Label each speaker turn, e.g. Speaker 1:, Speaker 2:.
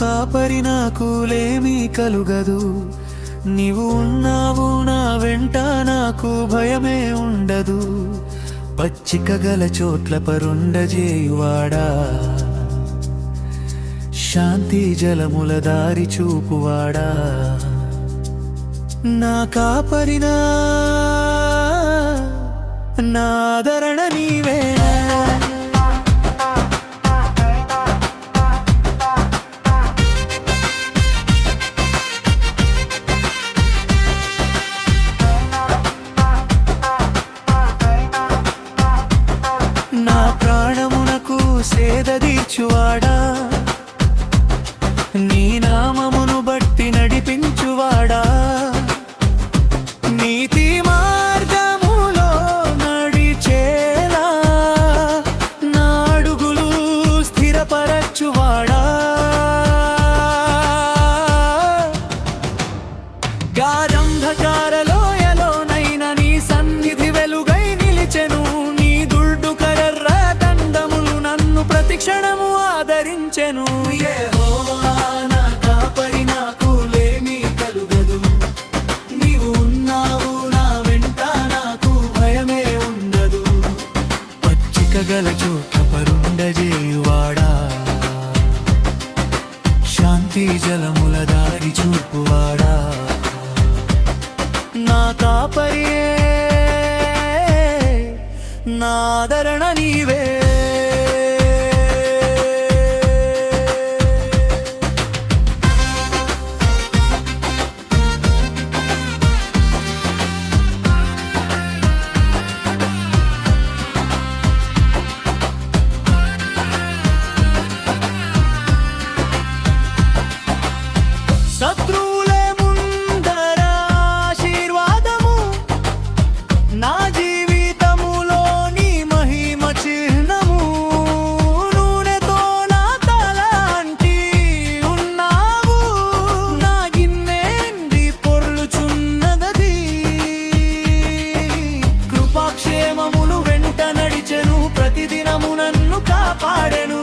Speaker 1: కాపరి నాకులేమీ కలుగదు. నీవు ఉన్నావు నా వెంట నాకు భయమే ఉండదు. పచ్చిక గల చోట్ల పరుండజేయువాడా. శాంతి జలముల దారి చూపువాడా. నా కాపరినా నాదరణ నీవే. తీర్చువాడా? నీ నామమును బట్టి నడిపించువాడా? క్షణము ఆదరించెను. నా కాపరి నాకు లేమీ కలుగదు. నీవు ఉన్నావు నా వెంట నాకు భయమే ఉండదు. పచ్చిక గల చోట పరుండజేయువాడా? శాంతి జలముల దారి చూపువాడా? నా కాపరియే నాదరణ నీవే. పాడెను